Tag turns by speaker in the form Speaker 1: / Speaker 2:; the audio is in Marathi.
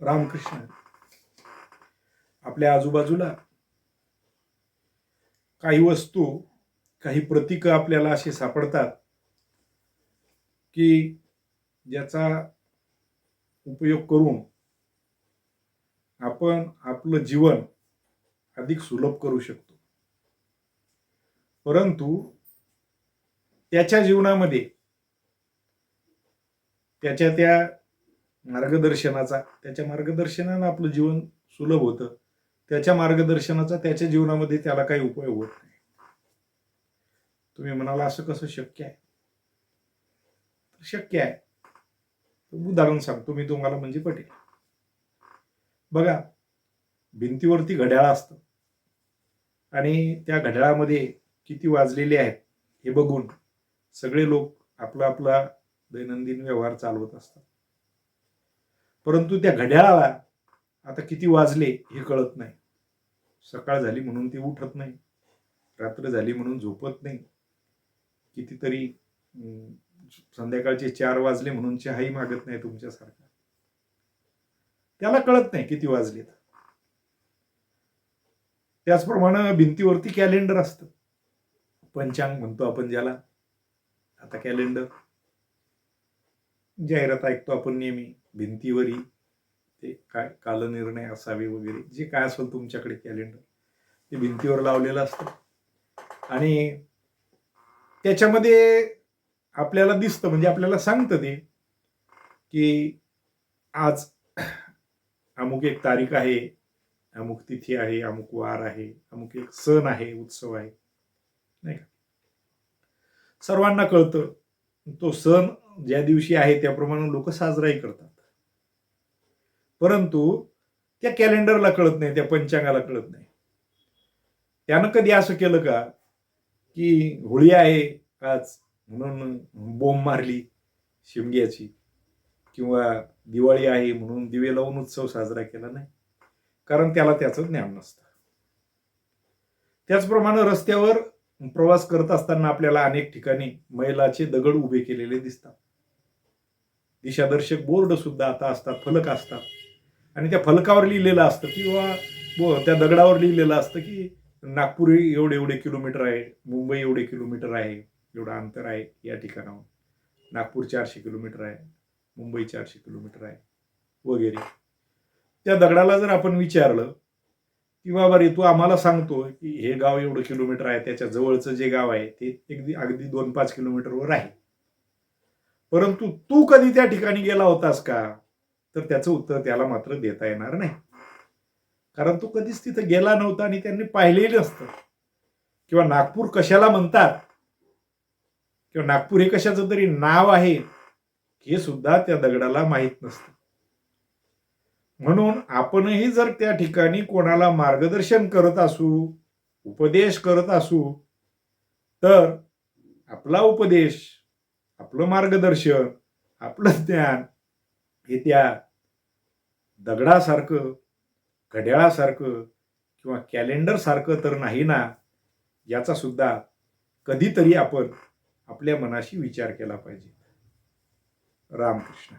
Speaker 1: रामकृष्ण. आपल्या आजूबाजूला काही वस्तू काही प्रतीक आपल्याला असे सापडतात की ज्याचा उपयोग करून आपण आपलं जीवन अधिक सुलभ करू शकतो. परंतु त्याच्या जीवनामध्ये त्याच्या त्या मार्गदर्शनाचा त्याच्या मार्गदर्शनानं आपलं जीवन सुलभ होतं. त्याच्या मार्गदर्शनाचा त्याच्या जीवनामध्ये त्याला काही उपयोग होत नाही. तुम्ही म्हणाला असं कसं शक्य आहे? तर शक्य आहे. उदाहरण सांगतो मी तुम्हाला म्हणजे पटेल. बघा भिंतीवरती घड्याळ असतं. आणि त्या घड्याळामध्ये किती वाजलेले आहेत हे बघून सगळे लोक आपला आपला दैनंदिन व्यवहार चालवत असतात. परंतु त्या घड्याळाला आता किती वाजले हे कळत नाही. सकाळ झाली म्हणून ती उठत नाही. रात्र झाली म्हणून झोपत नाही. कितीतरी संध्याकाळचे चार वाजले म्हणून चहाही मागत नाही तुमच्यासारखा. त्याला कळत नाही किती वाजलेत. त्याचप्रमाणे भिंतीवरती कॅलेंडर असतं. पंचांग म्हणतो आपण ज्याला. आता कॅलेंडर जाहिरात ऐकतो आपण नेहमी भिंतीवरी ते काय कालनिर्णय असावे वगैरे जे काय असेल तुमच्याकडे कॅलेंडर ते भिंतीवर लावलेलं असतं. आणि त्याच्यामध्ये आपल्याला दिसतं म्हणजे आपल्याला सांगतं ते की आज अमुक एक तारीख आहे अमुक तिथी आहे अमुक वार आहे अमुक एक सण आहे उत्सव आहे. नाही का? सर्वांना कळतं तो सण ज्या दिवशी आहे त्याप्रमाणे लोक साजराही करतात. परंतु त्या कॅलेंडरला कळत नाही त्या पंचांगाला कळत नाही. त्यानं कधी असं केलं का की होळी आहे आज म्हणून बोंब मारली शिमग्याची किंवा दिवाळी आहे म्हणून दिवे लावून उत्सव साजरा केला नाही. कारण त्याला त्याचं ज्ञान नसतं. त्याचप्रमाणे रस्त्यावर प्रवास करत असताना आपल्याला अनेक ठिकाणी मैलाचे दगड उभे केलेले दिसतात. दिशादर्शक बोर्ड सुद्धा आता असतात फलक असतात. आणि त्या फलकावर लिहिलेलं असतं किंवा त्या दगडावर लिहिलेलं असतं की नागपूर एवढे एवढे किलोमीटर आहे मुंबई एवढे किलोमीटर आहे एवढं अंतर आहे या ठिकाणाहून. नागपूर चारशे किलोमीटर आहे मुंबई चारशे किलोमीटर आहे वगैरे. त्या दगडाला जर आपण विचारलं की बाबा रे तू आम्हाला सांगतो की हे गाव एवढं किलोमीटर आहे त्याच्या जवळचं जे गाव आहे ते अगदी अगदी दोन पाच किलोमीटरवर आहे. परंतु तू कधी त्या ठिकाणी गेला होतास का? तर त्याचं उत्तर त्याला मात्र देता येणार नाही. कारण तो कधीच तिथं गेला नव्हता आणि त्यांनी पाहिलेलं नसतं किंवा नागपूर कशाला म्हणतात? किंवा नागपूर हे कशाचं तरी नाव आहे? हे सुद्धा त्या दगडाला माहीत नसतं. म्हणून आपणही जर त्या ठिकाणी कोणाला मार्गदर्शन करत असू उपदेश करत असू तर आपला उपदेश आपलं मार्गदर्शन आपलं ज्ञान हे त्या दगडासारखं घड्याळासारखं किंवा कॅलेंडरसारखं तर नाही ना याचा सुद्धा कधीतरी आपण आपल्या मनाशी विचार केला पाहिजे. रामकृष्ण.